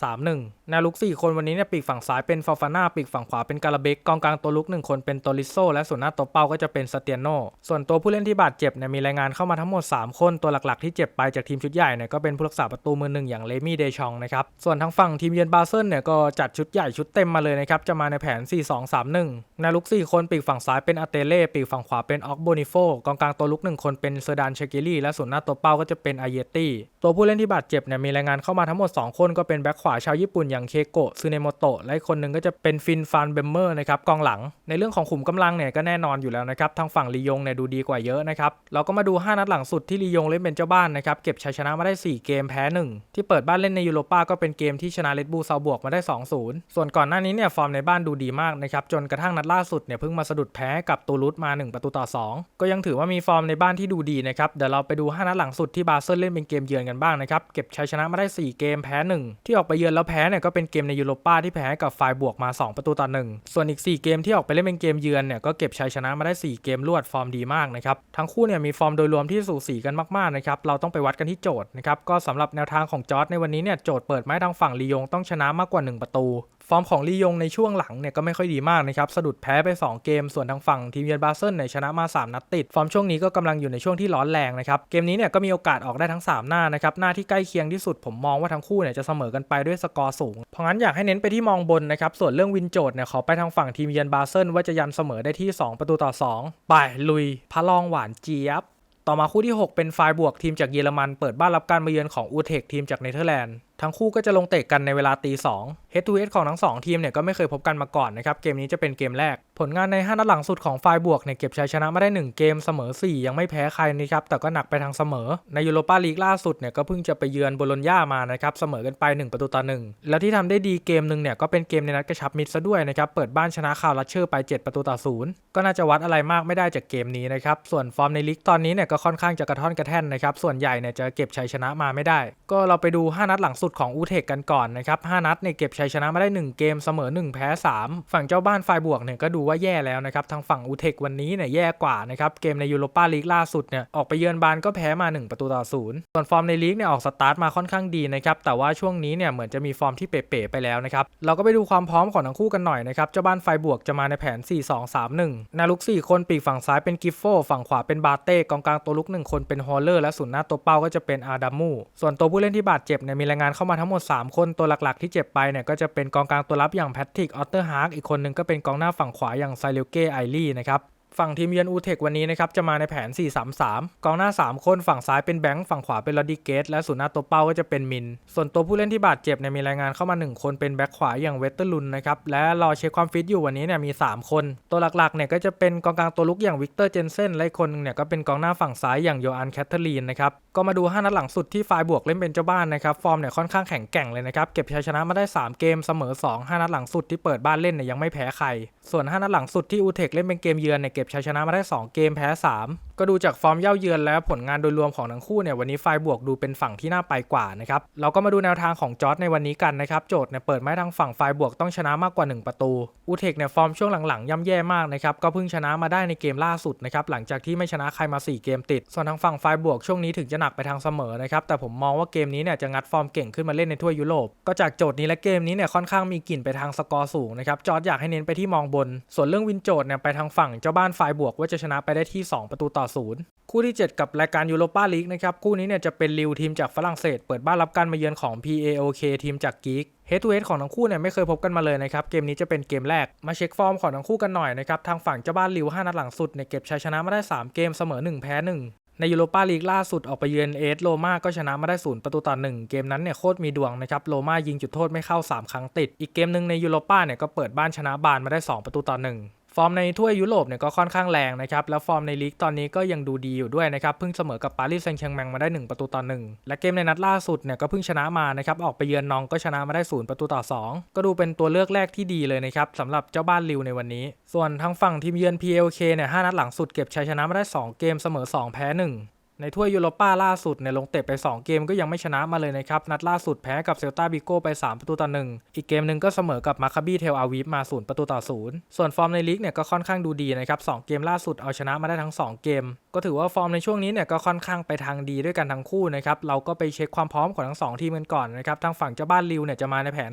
4-2-3-1แนวลุก 4 คนวันนี้เนี่ยปีกฝั่งซ้ายเป็นฟาฟาน่าปีกฝั่งขวาเป็นการาเบกกองกลางตัวลุก 1 คนเป็นโตลิโซและส่วนหน้าตัวเป้าก็จะเป็นสเตียโนส่วนตัวผู้เล่นที่บาดเจ็บเนี่ยมีรายงานเข้ามาทั้งหมด 3 คนตัวหลักๆ ที่เจ็บไปจากทีมชุดใหญ่เนี่ยก็เป็นผู้รักษาประตูมือหนึ่งอย่างเลมี่เดชองนะครับส่วนทางฝั่งทีมเยือนบาเซิลเนี่ยก็จัดชุดใหญ่ชุดเต็มมาเลยนะครับจะมาในแผน 4-2-3-1 ในลุก 4 คนปีกฝั่งซ้ายเป็นอาเตเล่ปีกฝั่งขวาเป็นออกโบนิโฟกองกลางตัวลุก 1 คนเป็นเซอร์ดานเชกิลี่และส่วนหน้าตัวเป้าก็จะเป็นอายเตี้ตัวผู้เล่นที่บาดเจ็บเนี่ยมีรายงานเข้ามาทั้งหมด 2 คนก็เป็นแบ็คขวาชาวญี่ปุ่นอย่างเคโกะซึเนโมโตะและคนหนึ่งก็จะเป็นฟินฟานเบมเมอร์นะครับกองหลัง ในเรื่องของขุมกำลังเนี่ยก็แน่นอนอยู่แล้วนะครับทางฝั่งลียงเนี่ยดูดีกว่าเยอะนะครับเราก็มาดู 5 นัดหลังสุดที่ลียงเล่นเป็นเจ้าบ้านนะครับเก็บชัยชนะมาได้ 4 เกมแพ้ 1 ที่เปิดบ้านเล่นในยูโรป้าก็เป็นเกมที่ชนะเลดบูซาบวกมาได้ 2-0 ส่วนก่อนหน้านี้เนี่ยฟอร์มในในบ้านดูดีมากนะครับจนกระทั่งนัดล่าสุดเนี่ยเพิ่งมาสะดุดแพ้กับตูรุสมา 1 ประตูต่อ 2 ก็ยังถือว่ามีฟอร์มในบ้านที่ดูดีนะครับเดี๋ยวเราไปดู 5 นัดหลังสุดที่บาเซิลเล่นเป็นเกมเยือนกันบ้างนะครับเก็บชัยชนะมาได้ 4 เกมแพ้ 1 ที่ออกไปเยือนแล้วแพ้เนี่ยก็เป็นเกมในยูโรป้าที่แพ้กับไฟบวกมา 2 ประตูต่อ 1 ส่วนอีก 4 เกมที่ออกไปเล่นเป็นเกมเยือนเนี่ยก็เก็บชัยชนะมาได้ 4 เกมรวดฟอร์มดีมากนะครับทั้งคู่เนี่ยมีฟอร์มโดยรวมที่สูสีกันมากๆนะครับเราต้องไปวัดกันที่โจทย์นะครับก็สำหรับแนวทางของจอร์ดในวันนี้เนี่ยโจทย์เปิดไม้ทางฝั่งลียงต้องชนะมากกว่า 1 ประตู ฟอร์มของลียงในช่วงหลังเนี่ยก็ไม่ค่อยดีมากนะครับ สะดุดแพ้ไป 2 เกม ส่วนทางฝั่งทีมเยือนบาเซิลเนี่ยชนะมา 3 นัดติด ฟอร์มช่วงนี้ก็กำลังอยู่ในช่วงที่ร้อนแรงนะครับ เกมนี้เนี่ยก็มีโอกาสออกได้ทั้ง 3 หน้านะครับ หน้าที่ใกล้เคียงที่สุดผมมองว่าทั้งคู่เนี่ยจะเสมอกันไปด้วยสกอร์สูง เพราะงั้นอยากให้เน้นไปที่มองบนนะครับ ส่วนเรื่องวินโจดเนี่ยขอไปทางฝั่งทีมเยือนบาเซิลว่าจะยันเสมอได้ที่ 2 ประตูต่อ 2 ไปลุยพระรองหวานเจี๊ยบ ต่อมาคู่ที่ 6 เป็นฝ่ายบวกทีมจากเยอรมันเปิดบ้านรับการมาเยือนของอูเทคทีมจากเนเธอร์แลนด์ ทั้งคู่ก็จะลงเตะกันในเวลาตีสองเฮดทูเฮดของทั้ง 2 ทีมเนี่ยก็ไม่เคยพบกันมาก่อนนะครับ เกมนี้จะเป็นเกมแรก ผลงานใน 5 นัดหลังสุดของฝ่ายบวกเนี่ยเก็บชัยชนะมาได้ 1 เกมเสมอ 4 ยังไม่แพ้ใครนะครับ แต่ก็หนักไปทางเสมอ ในยูโรปาลีกล่าสุดเนี่ยก็เพิ่งจะไปเยือนโบโลญญามานะครับ เสมอกันไป 1 ประตูต่อ 1 แล้วที่ทำได้ดีเกมหนึ่งเนี่ยก็เป็นเกมในนัดกระชับมิตรซะด้วยนะครับ เปิดบ้านชนะคาวลัชเชอร์ไป 7 ประตูต่อ0ก็น่าจะวัดอะไรมากไม่ได้จากเกมนี้นะครับ ส่วนฟอร์มในลีกตอนนี้เนี่ยก็ค่อนข้างจะกระท่อนกระแท่นนะครับ ส่วนใหญ่เนี่ยจะเก็บชัยชนะมาไม่ได้ ก็เราไปดู 5 นัดหลังสุดของอูเทคกันก่อนนะครับ5นัดเนี่ยเก็บชัยชนะมาได้ 1 เกมเสมอ 1 แพ้ 3 ฝั่งเจ้าบ้านฝ่ายบวกเนี่ยก็ดูว่าแย่แล้วนะครับทางฝั่งอูเทควันนี้เนี่ยแย่กว่านะครับเกมในยูโรปาลีกล่าสุดเนี่ยออกไปเยือนบานก็แพ้มา 1 ประตูต่อศูนย์ส่วนฟอร์มในลีกเนี่ยออกสตาร์ทมาค่อนข้างดีนะครับแต่ว่าช่วงนี้เนี่ยเหมือนจะมีฟอร์มที่เป๋ๆไปแล้วนะครับเราก็ไปดูความพร้อมของทั้งคู่กันหน่อยนะครับเจ้าบ้านฝ่ายบวกจะมาในแผน 4-2-3-1 นาลุก 4 คนปีกฝั่งซ้ายเป็นกิฟโฟฝั่งขวาเป็นบาเต้กองกลางตัวลุก 1 คนเป็นฮอลเลอร์และศูนย์หน้าตัวเป้าก็จะเป็นอาดามูส่วนตัวผู้เล่นที่บาดเจ็บเนี่ยมีรายงานเข้ามาทั้งหมด 3 คนตัวหลักๆที่เจ็บไปเนี่ยก็จะเป็นกองกลางตัวรับอย่างแพทริกออตเตอร์ฮาร์กอีกคนหนึ่งก็เป็นกองหน้าฝั่งขวาอย่างไซเลเก้ไอรี่นะครับ ฝั่งทีมเยือนอูเทควันนี้นะครับจะมาในแผน 4-3-3 กองหน้า 3 คนฝั่งซ้ายเป็นแบงค์ฝั่งขวาเป็นลอดิเกตและศูนย์หน้าตัวเป้าก็จะเป็นมิน ส่วนตัวผู้เล่นที่บาดเจ็บเนี่ยมีรายงานเข้ามา 1 คนเป็นแบ็คขวาอย่างเวสเตอร์ลุนนะครับและรอเช็คความฟิตอยู่วันนี้เนี่ยมี 3 คน ตัวหลักๆเนี่ยก็จะเป็นกองกลางตัวลุกอย่างวิกเตอร์เจนเซนและคนหนึงเนี่ยก็เป็นกองหน้าฝั่งซ้ายอย่างโยอันแคทเธอรีนนะครับก็มาดู 5 นัดหลังสุดที่ฝ่ายบวกเล่นเป็นเจ้าบ้านนะครับฟอร์มเนี่ยค่อนข้างแข็งแกร่งเลยนะครับเก็บชัยชนะมาได้ 3 เกมเสมอ 2 5 นัดหลังสุดที่เปิดบ้านเล่นเนี่ยยังไม่แพ้ใครส่วน 5 นัดหลังสุดที่อูเทคเล่นเป็นเกมเยือนเนี่ยเก็บชัยชนะมาได้ 2 เกมแพ้ 3 ก็ดูจากฟอร์มเย่าเยือนแล้วผลงานโดยรวมของทั้งคู่เนี่ยวันนี้ฝ่ายบวกดูเป็นฝั่งที่น่าไปกว่านะครับเราก็มาดูแนวทางของจอร์ดในวันนี้กันนะครับโจทย์เนี่ยเปิดไม้ทางฝั่งฝ่ายบวกต้องชนะมากกว่า 1 ประตูอูเทคเนี่ยฟอร์มช่วงหลังๆย่ำแย่มากนะครับก็เพิ่งชนะมาได้ในเกมล่าสุดนะครับหลังจากที่ไม่ชนะใครมา 4 เกมติด ส่วนทางฝั่งฝ่ายบวกช่วงนี้ถึงจะหนักไปทางเสมอนะครับแต่ผมมองว่าเกมนี้เนี่ยจะงัดฟอร์มเก่งขึ้นมาเล่นในถ้วยยุโรปก็จากโจทย์นี้และเกมนี้เนี่ยค่อนข้างมีกลิ่นไปทางสกอร์สูงนะครับจอร์ดอยากให้เน้นไปที่มองบน ส่วนเรื่องวินโจทย์เนี่ยไปทางฝั่งเจ้าบ้านฝ่ายบวกว่าจะชนะไปได้ที่ 2 ประตูต่อศูนย์คู่ที่ 7 กับรายการยูโรปาลีกนะครับ คู่นี้เนี่ยจะเป็นลิวทีมจากฝรั่งเศส เปิดบ้านรับการมาเยือนของ PAOK ทีมจากกีกเฮดทูเฮดของทั้งคู่เนี่ยไม่เคยพบกันมาเลยนะครับ เกมนี้จะเป็นเกมแรก มาเช็คฟอร์มของทั้งคู่กันหน่อยนะครับทางฝั่งเจ้าบ้านลิว5นัดหลังสุดเนี่ยเก็บชัยชนะมาได้ 3 เกมเสมอ 1 แพ้ 1ในยูโรปาลีกล่าสุดออกไปเยือนเอสโรมาก็ชนะมาได้ศูนย์ประตูต่อ1เกมนั้นเนี่ยโคตรมีดวงนะครับโรมายิงจุดโทษไม่เข้า 3 ครั้งติด อีกเกมหนึ่งในยูโรปาเนี่ยก็เปิดบ้านชนะบานมาได้ 2 ประตูต่อ1ฟ อร์มในถ้วยยุโรปเนี่ยก็ค่อนข้างแรงนะครับ แล้วฟอร์มในลีกตอนนี้ก็ยังดูดีอยู่ด้วยนะครับ เพิ่งเสมอกับปารีสแซงต์แชงแมงมาได้ 1 ประตูต่อ 1 และเกมในนัดล่าสุดเนี่ยก็เพิ่งชนะมานะครับ ออกไปเยือนนองก็ชนะมาได้ 0 ประตูต่อ 2 ก็ดูเป็นตัวเลือกแรกที่ดีเลยนะครับสำหรับเจ้าบ้านลิวในวันนี้ ส่วนทางฝั่งทีมเยือน PLK เนี่ย5นัดหลังสุดเก็บชัยชนะมาได้ 2 เกมเสมอ 2 แพ้ 1 ในถ้วยยูโรป้าล่าสุดเนี่ยลงเตะไป 2 เกมก็ยังไม่ชนะมาเลยนะครับ นัดล่าสุดแพ้กับเซลตาบิโก้ไป 3 ประตูต่อ1อีกเกมหนึ่งก็เสมอกับมาคาบีเทลอาวีฟมา 0 ประตูต่อ0ส่วนฟอร์มในลีกเนี่ยก็ค่อนข้างดูดีนะครับ2เกมล่าสุดเอาชนะมาได้ทั้ง 2 เกม ก็ถือว่าฟอร์มในช่วงนี้เนี่ยก็ค่อนข้างไปทางดีด้วยกันทั้งคู่นะครับเราก็ไปเช็คความพร้อมของทั้ง 2 ทีมกันก่อนนะครับทางฝั่งเจ้าบ้านลิวเนี่ยจะมาในแผน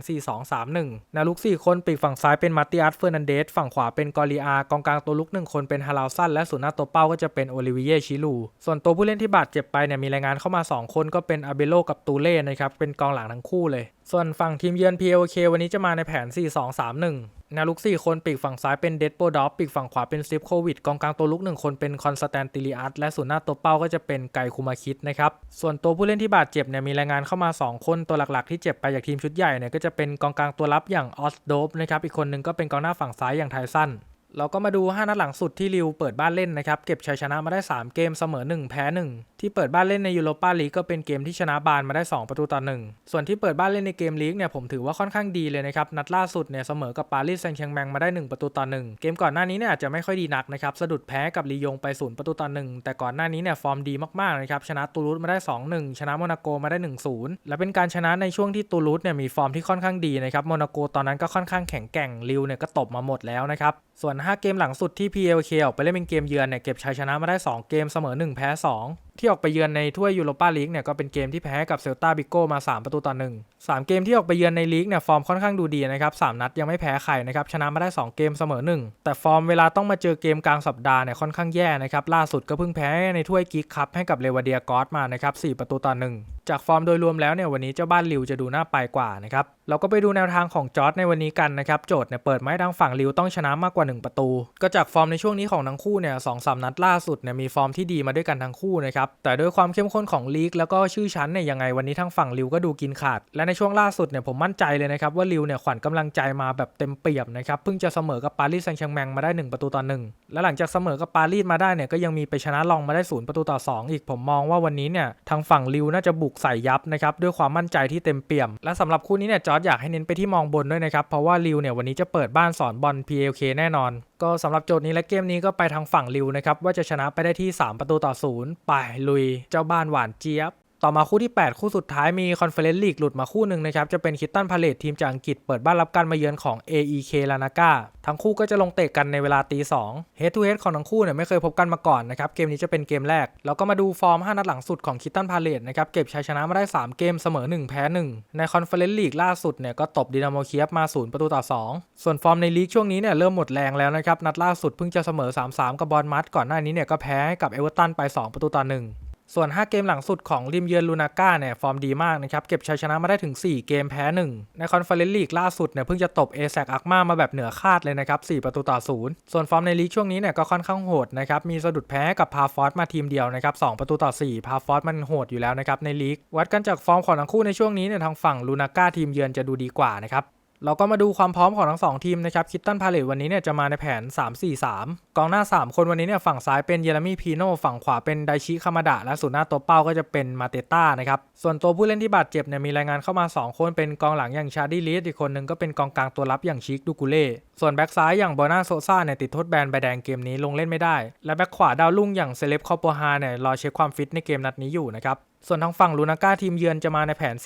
4-2-3-1นาลุก 4 คนปีกฝั่งซ้ายเป็นมาติอัสเฟอร์นันเดสฝั่งขวาเป็นกอริอากองกลางตัวลุก 1 คนเป็นฮาลาวซันและศูนย์หน้าตัวเป้าก็จะเป็นโอลิเวียชิลูส่วนตัวผู้เล่นที่บาดเจ็บไปเนี่ยมีรายงานเข้ามา 2 คนก็เป็นอาเบโลกับตูเล่นะครับ เป็นกองหลังทั้งคู่เลย ส่วนฝั่งทีมเยือน PLK วันนี้จะมาในแผน 4-2-3-1แนวลุก 4 คนปีกฝั่งซ้ายเป็นเดดโปดอฟปีกฝั่งขวาเป็นซิฟโควิดกองกลางตัวลุก 1 คนเป็นคอนสแตนติลิอัสและศูนย์หน้าตัวเป้าก็จะเป็นไกคุมาคิดนะครับ ส่วนตัวผู้เล่นที่บาดเจ็บเนี่ยมีรายงานเข้ามา 2 คนตัวหลักๆ ที่เจ็บไปจากทีมชุดใหญ่เนี่ยก็จะเป็นกองกลางตัวรับอย่างออสโดฟนะครับอีกคนหนึงก็เป็นกองหน้าฝั่งซ้ายอย่างไทสัน เราก็มาดู 5 นัดหลังสุดที่ริวเปิดบ้านเล่นนะครับ เก็บชัยชนะมาได้ 3 เกมเสมอ 1 แพ้ 1 ที่เปิดบ้านเล่นในยูโรปาลีกก็เป็นเกมที่ชนะบานมาได้ 2 ประตูต่อ 1 ส่วนที่เปิดบ้านเล่นในเกมลีกเนี่ยผมถือว่าค่อนข้างดีเลยนะครับ นัดล่าสุดเนี่ยเสมอกับปารีสแซงต์แชร์แมงมาได้ 1 ประตูต่อ 1 เกมก่อนหน้านี้เนี่ยอาจจะไม่ค่อยดีนักนะครับสะดุดแพ้กับลียงไป 0 ประตูต่อ 1 แต่ก่อนหน้านี้เนี่ยฟอร์มดีมากๆนะครับชนะตูรุสมาได้ 2-1 ชนะโมนาโกมาได้ 1-0 และเป็นการชนะในช่วงที่ตูรุสเนี่ยมีฟอร์มที่ค่อนข้างดีนะครับโมนาโกตอนนั้นก็ค่อนข้างแข็งแกร่งลิวเนี่ยก็ตบมาหมดแล้วนะครับส่วน5 เกมหลังสุดที่ PLK ออกไปเล่นเป็นเกมเยือนเนี่ยเก็บชัยชนะมาได้ 2 เกมเสมอ 1 แพ้ 2 ที่ออกไปเยือนในถ้วยยูโรปาลีกเนี่ยก็เป็นเกมที่แพ้กับเซลตาบิโกมา 3 ประตูต่อ1 3เกมที่ออกไปเยือนในลีกเนี่ยฟอร์มค่อนข้างดูดีนะครับ3นัดยังไม่แพ้ใครนะครับชนะมาได้ 2 เกมเสมอ 1 แต่ฟอร์มเวลาต้องมาเจอเกมกลางสัปดาห์เนี่ยค่อนข้างแย่นะครับล่าสุดก็เพิ่งแพ้ในถ้วยกิกคัพให้กับเลวาเดียกอสมานะครับ4ประตูต่อ1จากฟอร์มโดยรวมแล้วเนี่ยวันนี้เจ้าบ้านลิวจะดูน่าไปกว่านะครับเราก็ไปดูแนวทางของจอร์ดในวันนี้กันนะครับโจทย์เนี่ยเปิดไม้ทางฝั่งลิวต้องชนะมากกว่า 1 ประตู ก็จากฟอร์มในช่วงนี้ของทั้งคู่เนี่ยสองสามนัดล่าสุดเนี่ยมีฟอร์มที่ดีมาด้วยกันทั้งคู่นะครับแต่ด้วยความเข้มข้นของลีกแล้วก็ชื่อชั้นเนี่ยยังไงวันนี้ทางฝั่งลิวก็ดูกินขาด และในช่วงล่าสุดเนี่ยผมมั่นใจเลยนะครับว่าลิวเนี่ยขวัญกำลังใจมาแบบเต็มเปี่ยมนะครับเพิ่งจะเสมอกับปารีสแซงต์แชร์แมงมาได้ 1 ประตูต่อหนึ่งและหลังจากเสมอกับปารีสมาได้เนี่ยก็ยังมีไปชนะลองมาได้ศูนย์ประตูต่อสองอีกผมมองว่าวันนี้เนี่ยทางฝั่งลิวน่าจะบุกใส่ยับนะครับด้วยความมั่นใจที่เต็มเปี่ยม และสำหรับคู่นี้เนี่ยจอร์ดอยากให้เน้นไปที่มองบนด้วยนะครับเพราะว่าลิวเนี่ยวันนี้จะเปิดบ้านสอนบอล PLK แน่นอน ก็สำหรับโจทย์นี้และเกมนี้ก็ไปทางฝั่งลิวนะครับว่าจะชนะไปได้ที่ 3 ประตูต่อศูนย์ไปลุย เจ้าบ้านหวานเจี๊ยบ ต่อมาคู่ที่ 8 คู่สุดท้ายมีคอนเฟอเรนซ์ลีกหลุดมาคู่หนึ่งนะครับจะเป็นคิตตันพาเลตทีมจากอังกฤษเปิดบ้านรับการมาเยือนของ AEK ลานาก้าทั้งคู่ก็จะลงเตะกันในเวลาตี2 Head to Head ของทั้งคู่เนี่ยไม่เคยพบกันมาก่อนนะครับเกมนี้จะเป็นเกมแรก แล้วก็มาดูฟอร์ม 5 นัดหลังสุดของคิตตันพาเลตนะครับเก็บชัยชนะมาได้ 3 เกมเสมอ 1 แพ้ 1 ในคอนเฟอเรนซ์ลีกล่าสุดเนี่ยก็ตบดินาโมเคียฟมา0ประตูต่อ 2 ส่วนฟอร์มในลีกช่วงนี้เนี่ยเริ่มหมดแรงแล้วนะครับนัดล่าสุดเพิ่งจะเสมอ 3-3 กับบอลมัดก่อนหน้านี้เนี่ยก็แพ้กับเอเวอร์ตันไป 2 ประตูต่อ1 ส่วน 5 เกมหลังสุดของริมเยือนลูนาก้าเนี่ยฟอร์มดีมากนะครับ เก็บชัยชนะมาได้ถึง 4 เกมแพ้ 1 ในคอนเฟอเรนซ์ลีกล่าสุดเนี่ยเพิ่งจะตบเอแซกอักมามาแบบเหนือคาดเลยนะครับ 4 ประตูต่อ 0 ส่วนฟอร์มในลีกช่วงนี้เนี่ยก็ค่อนข้างโหดนะครับ มีสะดุดแพ้กับพาฟอสมาทีมเดียวนะครับ 2 ประตูต่อ 4 พาฟอสมันโหดอยู่แล้วนะครับในลีก วัดกันจากฟอร์มของทั้งคู่ในช่วงนี้เนี่ยทางฝั่งลูนาก้าทีมเยือนจะดูดีกว่านะครับ เราก็มาดูความพร้อมของทั้ง 2 ทีมนะครับ คิตตันพาเลตวันนี้เนี่ยจะมาในแผน 3-4-3 กองหน้า 3 คนวันนี้เนี่ยฝั่งซ้ายเป็นเยเรมีพีโนฝั่งขวาเป็นไดชิคามาดะและศูนย์หน้าตัวเป้าก็จะเป็นมาเตต้านะครับ ส่วนตัวผู้เล่นที่บาดเจ็บเนี่ยมีรายงานเข้ามา 2 คนเป็นกองหลังอย่างชาดีลีสอีกคนหนึ่งก็เป็นกองกลางตัวรับอย่างชิคดูกูเล่ ส่วนแบ็กซ้ายอย่างบอนาโซซ่าเนี่ยติดโทษแบนใบแดงเกมนี้ลงเล่นไม่ได้ และแบ็กขวาดาวรุ่งอย่างเซเลบคอปโปฮาเนี่ยรอเช็คความฟิตในเกมนัดนี้อยู่นะครับ ส่วนทางฝั่งลูนาก้าทีมเยือนจะมาในแผน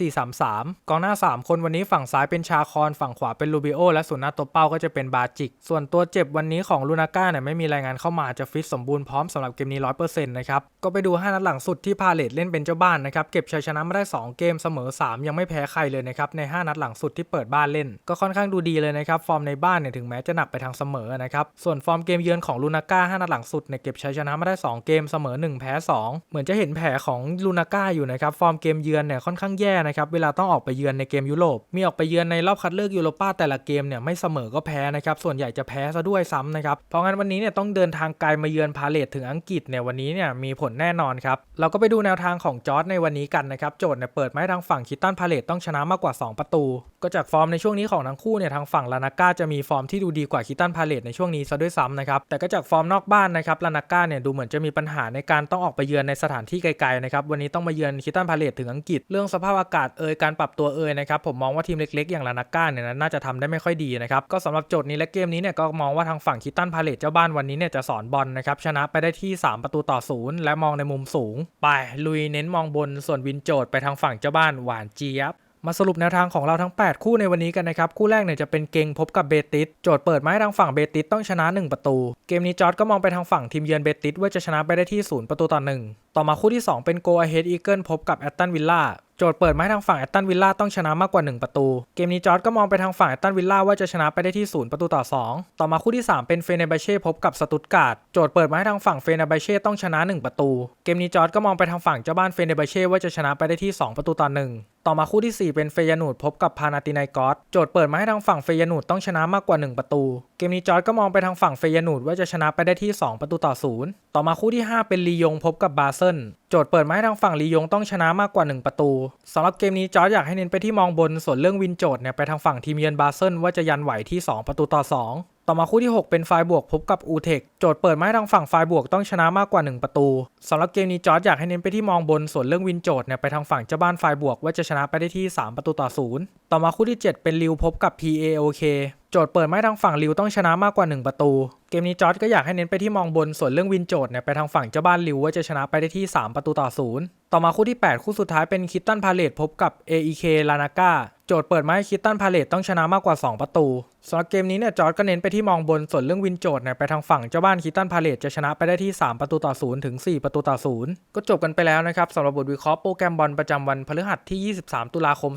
4-3-3 กองหน้า 3 คนวันนี้ฝั่งซ้ายเป็นชาคอนฝั่งขวาเป็นลูบิโอและส่วนหน้าตัวเป้าก็จะเป็นบาจิก ส่วนตัวเจ็บวันนี้ของลูนาก้าเนี่ยไม่มีรายงานเข้ามาจะฟิตสมบูรณ์พร้อมสำหรับเกมนี้ 100%นะครับ ก็ไปดู 5 นัดหลังสุดที่พาเลตเล่นเป็นเจ้าบ้านนะครับ เก็บชัยชนะมาได้ 2 เกมเสมอ 3 ยังไม่แพ้ใครเลยนะครับใน 5 นัดหลังสุดที่เปิดบ้านเล่น ก็ค่อนข้างดูดีเลยนะครับฟอร์มในบ้านเนี่ยถึงแม้จะหนักไปทางเสมอนะครับส่วนฟอร์มเกมเยือนของลูนาก้า5นัดหลังสุดเนี่ยเก็บชัยชนะมาได้ 2 เกมเสมอ 1 แพ้ 2 เหมือนจะเห็นแผลของลูนาก้าอยู่นะครับ ฟอร์มเกมเยือนเนี่ยค่อนข้างแย่นะครับ เวลาต้องออกไปเยือนในเกมยุโรป มีออกไปเยือนในรอบคัดเลือกยูโรป้าแต่ละเกมเนี่ยไม่เสมอก็แพ้นะครับ ส่วนใหญ่จะแพ้ซะด้วยซ้ำนะครับ เพราะงั้นวันนี้เนี่ยต้องเดินทางไกลมาเยือนพาเลตถึงอังกฤษเนี่ยวันนี้เนี่ยมีผลแน่นอนครับ เราก็ไปดูแนวทางของจอร์ดในวันนี้กันนะครับ โจทย์เนี่ยเปิดไม้ทางฝั่งคิตตันพาเลตต้องชนะมากกว่า 2 ประตู ก็จากฟอร์มในช่วงนี้ของทั้งคู่เนี่ยทางฝั่งลานาก้าจะมีฟอร์มที่ดูดีกว่าคิตตันพาเลตในช่วงนี้ซะด้วยซ้ำนะครับ แต่ก็จากฟอร์มนอกบ้านนะครับลานาก้าเนี่ยดูเหมือนจะมีปัญหาในการต้องออกไปเยือนในสถานที่ไกลๆนะครับวันนี้ต้องมาเยือนคิตตันพาเลตถึงอังกฤษ เรื่องสภาพอากาศเอ่ยการปรับตัวเอ่ยนะครับผมมองว่าทีมเล็กๆ อย่างลานาก้าเนี่ยน่าจะทำได้ไม่ค่อยดีนะครับก็สำหรับโจทย์นี้และเกมนี้เนี่ยก็มองว่าทางฝั่งคิตตันพาเลตเจ้าบ้านวันนี้เนี่ยจะสอนบอลนะครับชนะไปได้ที่ 3 ประตูต่อศูนย์และมองในมุมสูง ไปลุยเน้นมองบนส่วนวินโจทย์ไปทางฝั่งเจ้าบ้านหวานเจี๊ยบ มาสรุปแนวทางของเราทั้ง 8 คู่ในวันนี้กันนะครับ คู่แรกเนี่ยจะเป็นเกงพบกับเบติสโจทย์เปิดมาให้ทางฝั่งเบติสต้องชนะ 1 ประตู เกมนี้จอร์ดก็มองไปทางฝั่งทีมเยือนเบติสว่าจะชนะไปได้ที่ 0 ประตูต่อ 1 ต่อมาคู่ที่ 2 เป็นโกอาเฮดอีเกิลพบกับแอตตันวิลล่าโจทย์เปิดมาให้ทางฝั่งแอตตันวิลล่าต้องชนะมากกว่า 1 ประตู เกมนี้จอร์ดก็มองไปทางฝั่งแอตตันวิลล่าว่าจะชนะไปได้ที่ 0 ประตูต่อ 2 ต่อมาคู่ที่ 3 เป็นเฟเนบาเช่พบกับสตุตการ์ดโจทย์เปิดมาให้ทางฝั่งเฟเนบาเช่ต้องชนะ 1 ประตู เกมนี้จอร์ดก็มองไปทางฝั่งเจ้าบ้านเฟเนบาเช่ว่าจะชนะไปได้ที่ 2 ประตูต่อ 1 ต่อมาคู่ที่ 4 เป็นเฟยานูดพบกับพานาตินายกอสโจทย์เปิดมาให้ทางฝั่งเฟยานูดต้องชนะมากกว่า 1 ประตู เกมนี้จอร์ดก็มองไปทางฝั่งเฟยานูดว่าจะชนะไปได้ที่ 2 ประตูต่อศูนย์ต่อมาคู่ที่ 5 เป็นลียงพบกับบาเซนโจทย์เปิดมาให้ทางฝั่งลียงต้องชนะมากกว่า 1 ประตูสำหรับเกมนี้จอร์ดอยากให้เน้นไปที่มองบนส่วนเรื่องวินโจทย์เนี่ยไปทางฝั่งทีมเยือนบาเซนว่าจะยันไหวที่ 2 ประตูต่อ 2 ต่อมาคู่ที่ 6 เป็นไฟบวกพบกับอูเทคโจทย์เปิดไม้ทางฝั่งไฟบวกต้องชนะมากกว่า 1 ประตูสำหรับเกมนี้จอร์ดอยากให้เน้นไปที่มองบนส่วนเรื่องวินโจทย์เนี่ยไปทางฝั่งเจ้าบ้านไฟบวกว่าจะชนะไปได้ที่ 3 ประตูต่อศูนย์ต่อมาคู่ที่ 7 เป็นริวพบกับ PAOK โจทย์เปิดไม้ทางฝั่งริวต้องชนะมากกว่า 1 ประตู เกมนี้จอร์ดก็อยากให้เน้นไปที่มองบนส่วนเรื่องวินโจทย์เนี่ยไปทางฝั่งเจ้าบ้านริวว่าจะชนะไปได้ที่ 3 ประตูต่อศูนย์ต่อมาคู่ที่ 8 คู่สุดท้ายเป็นคิตตันพาเลตพบกับ AEK ลานาก้าโจทย์เปิดมาให้คิตตันพาเลตต้องชนะมากกว่า 2 ประตูสำหรับเกมนี้เนี่ยจอร์ดก็เน้นไปที่มองบนส่วนเรื่องวินโจทย์เนี่ยไปทางฝั่งเจ้าบ้านคิตตันพาเลตจะชนะไปได้ที่ 3 ประตูต่อศูนย์ถึง 4 ประตูต่อศูนย์ก็จบกันไปแล้วนะครับสำหรับบทวิเคราะห์โปรแกรมบอลประจำวันพฤหัสที่ 23 ตุลาคม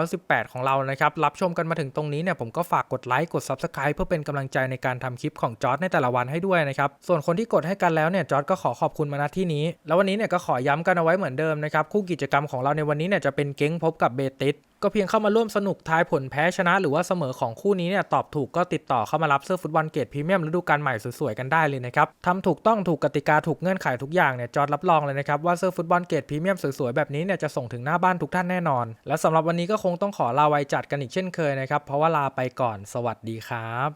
2518 ของเรานะครับ รับชมกันมาถึงตรงนี้เนี่ยผมก็ฝากกดไลค์กด Subscribe เพื่อเป็นกำลังใจในการทำคลิปของจอร์ดในแต่ละวันให้ด้วยนะครับส่วนคนที่กดให้กันแล้วเนี่ยจอร์ดก็ขอขอบคุณมาณที่นี้ แล้ววันนี้เนี่ยก็ขอย้ำกันเอาไว้เหมือนเดิมนะครับคู่กิจกรรมของเราในวันนี้เนี่ยจะเป็นเก้งพบกับเบติสก็เพียงเข้ามาร่วมสนุกทายผลแพ้ชนะ หรือว่าเสมอของคู่นี้เนี่ยตอบถูกก็ติดต่อเข้ามารับเสื้อฟุตบอลเกรดพรีเมียมฤดูกาลใหม่สวยๆกันได้เลยนะครับทำถูกต้องถูกกติกาถูกเงื่อนไขทุกอย่างเนี่ยจอร์ดรับรองเลยนะครับว่าเสื้อฟุตบอลเกรดพรีเมียมสวยๆแบบนี้เนี่ยจะส่งถึงหน้าบ้านทุกท่านแน่นอน และสำหรับวันนี้ก็คงต้องขอลาไว้จัดกันอีกเช่นเคยนะครับเพราะว่าลาไปก่อน สวัสดีครับ